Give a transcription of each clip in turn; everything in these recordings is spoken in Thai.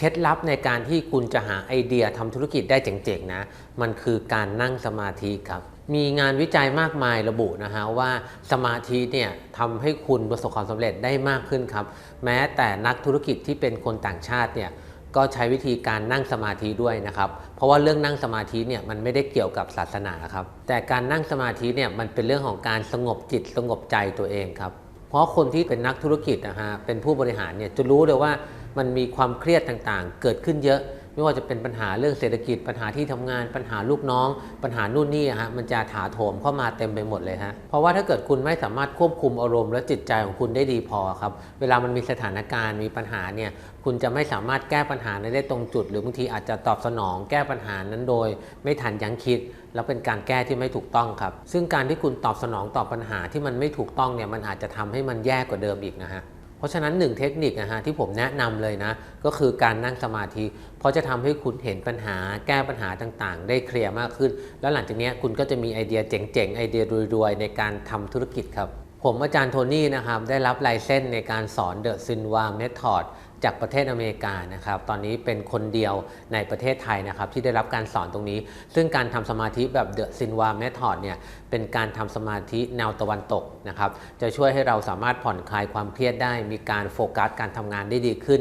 เคล็ดลับในการที่คุณจะหาไอเดียทำธุรกิจได้เจ๋งๆนะ มันคือการนั่งสมาธิครับมีงานวิจัยมากมายระบุนะฮะว่าสมาธิเนี่ยทำให้คุณประสบความสำเร็จได้มากขึ้นครับ แม้แต่นักธุรกิจที่เป็นคนต่างชาติเนี่ยก็ใช้วิธีการนั่งสมาธิด้วยนะครับ เพราะว่าเรื่องนั่งสมาธิเนี่ยมันไม่ได้เกี่ยวกับศาสนาครับ แต่การนั่งสมาธิเนี่ยมันเป็นเรื่องของการสงบจิตสงบใจตัวเองครับ เพราะคนที่เป็นนักธุรกิจนะฮะเป็นผู้บริหารเนี่ยจะรู้เลยว่า มันมีความเครียดต่างๆ เกิดขึ้นเยอะ ไม่ว่าจะเป็นปัญหาเรื่องเศรษฐกิจ ปัญหาที่ทำงาน ปัญหาลูกน้อง ปัญหานู่นนี่อะฮะมันจะถาโถมเข้ามาเต็มไปหมดเลยฮะเพราะว่าถ้าเกิดคุณไม่สามารถควบคุมอารมณ์และจิตใจของคุณได้ดีพอครับเวลามันมีสถานการณ์มีปัญหาเนี่ยคุณจะไม่สามารถแก้ปัญหาได้ตรงจุด หรือบางทีอาจจะตอบสนองแก้ปัญหานั้นโดย ไม่ทันยังคิด แล้วเป็นการแก้ที่ไม่ถูกต้องครับ ซึ่งการที่คุณตอบสนองต่อปัญหาที่มันไม่ถูกต้องเนี่ยมันอาจจะทำให้มันแย่กว่าเดิมอีกนะฮะ เพราะฉะนั้นหนึ่งเทคนิคนะฮะที่ผมแนะนำเลยนะ ก็คือการนั่งสมาธิ เพราะจะทำให้คุณเห็นปัญหาแก้ปัญหาต่างๆ ได้เคลียร์มากขึ้น แล้วหลังจากนี้คุณก็จะมีไอเดียเจ๋งๆ ไอเดียรวยๆ ในการทำธุรกิจครับ ผมอาจารย์โทนี่นะครับได้รับลายเส้นในการสอนเดอะซินวาเมธอด จากประเทศอเมริกานะครับ ตอนนี้เป็นคนเดียวในประเทศไทยนะครับ ที่ได้รับการสอนตรงนี้ ซึ่งการทำสมาธิแบบเดอะซินวาเมธอดเนี่ยเป็นการทำสมาธิแนวตะวันตกนะครับ จะช่วยให้เราสามารถผ่อนคลายความเครียดได้ มีการโฟกัสการทำงานได้ดีขึ้น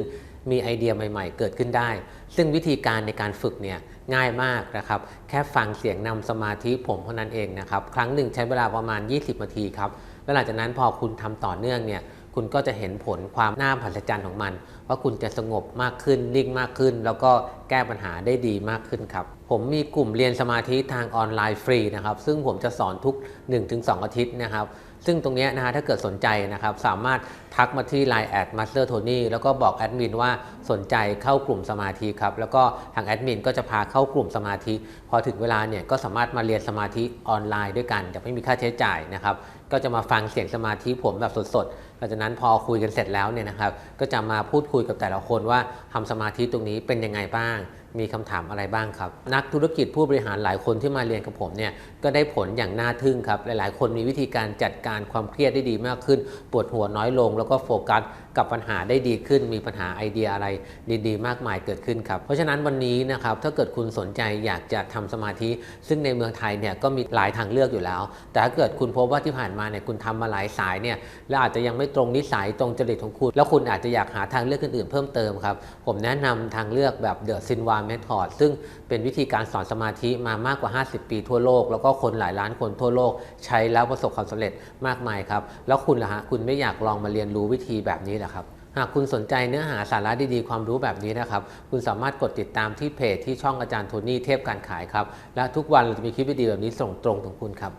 มีไอเดียใหม่ ๆ เกิดขึ้นได้ ซึ่งวิธีการในการฝึกเนี่ยง่ายมากนะครับ แค่ฟังเสียงนำสมาธิผมเท่านั้นเองนะครับ ครั้งหนึ่งใช้เวลาประมาณ 20 นาทีครับ แล้วหลังจากนั้นพอคุณทำต่อเนื่องเนี่ย คุณก็จะเห็นผลความน่าผัศจรรย์ของมัน ว่าคุณจะสงบมากขึ้นนิ่งมากขึ้น แล้วก็แก้ปัญหาได้ดีมากขึ้นครับ ผมมีกลุ่มเรียนสมาธิทางออนไลน์ฟรีนะครับ ซึ่งผมจะสอนทุก 1-2 อาทิตย์นะครับ ซึ่งตรงนี้นะฮะถ้าเกิดสนใจนะครับ สามารถทักมาที่ Line แอดมาสเตอร์โทนี่แล้วก็บอกแอดมินว่าสนใจเข้ากลุ่มสมาธิครับ แล้วก็ทางแอดมินก็จะพาเข้ากลุ่มสมาธิ พอถึงเวลาเนี่ยก็สามารถมาเรียนสมาธิออนไลน์ด้วยกันจะไม่มีค่าใช้จ่ายนะครับ ก็จะมาฟังเสียงสมาธิผมแบบสดๆหลังจากนั้นพอคุยกันเสร็จแล้วเนี่ยนะครับ ก็จะมาพูดคุยกับแต่ละคนว่าทำสมาธิตรงนี้เป็นยังไงบ้าง มีคำถามอะไรบ้างครับนักธุรกิจผู้บริหารหลายคนที่มาเรียนกับผมเนี่ยก็ได้ผลอย่างน่าทึ่งครับ หลาย ๆ คนมีวิธีการจัดการความเครียดได้ดีมากขึ้น ปวดหัวน้อยลง แล้วก็โฟกัสกับปัญหาได้ดีขึ้น มีปัญหาไอเดียอะไรดี ๆ มากมายเกิดขึ้นครับเพราะฉะนั้นวันนี้นะครับถ้าเกิดคุณสนใจอยากจะทำสมาธิ ซึ่งในเมืองไทยเนี่ยก็มีหลายทางเลือกอยู่แล้ว แต่ถ้าเกิดคุณพบว่าที่ผ่านมาเนี่ยคุณทำมาหลายสายเนี่ยแล้วอาจจะยังไม่ตรงนิสัยตรงจริตของคุณ แล้วคุณอาจจะอยากหาทางเลือกอื่น ๆ เพิ่มเติมครับผมแนะนำทางเลือกแบบ The Sinwa Method ซึ่งเป็นวิธีการสอนสมาธิมามากกว่า 50 ปีทั่วโลก แล้วก็คนหลายล้านคนทั่วโลก ใช้แล้วประสบความสำเร็จมากมายครับ แล้วคุณล่ะฮะคุณไม่อยากลองมาเรียนรู้วิธีแบบนี้เหรอครับหากคุณสนใจเนื้อหาสาระดีๆ ความรู้แบบนี้นะครับ คุณสามารถกดติดตามที่เพจที่ช่องอาจารย์โทนี่เทพการขายครับ และทุกวันเราจะมีคลิปวิดีโอแบบนี้ส่งตรงถึงคุณครับ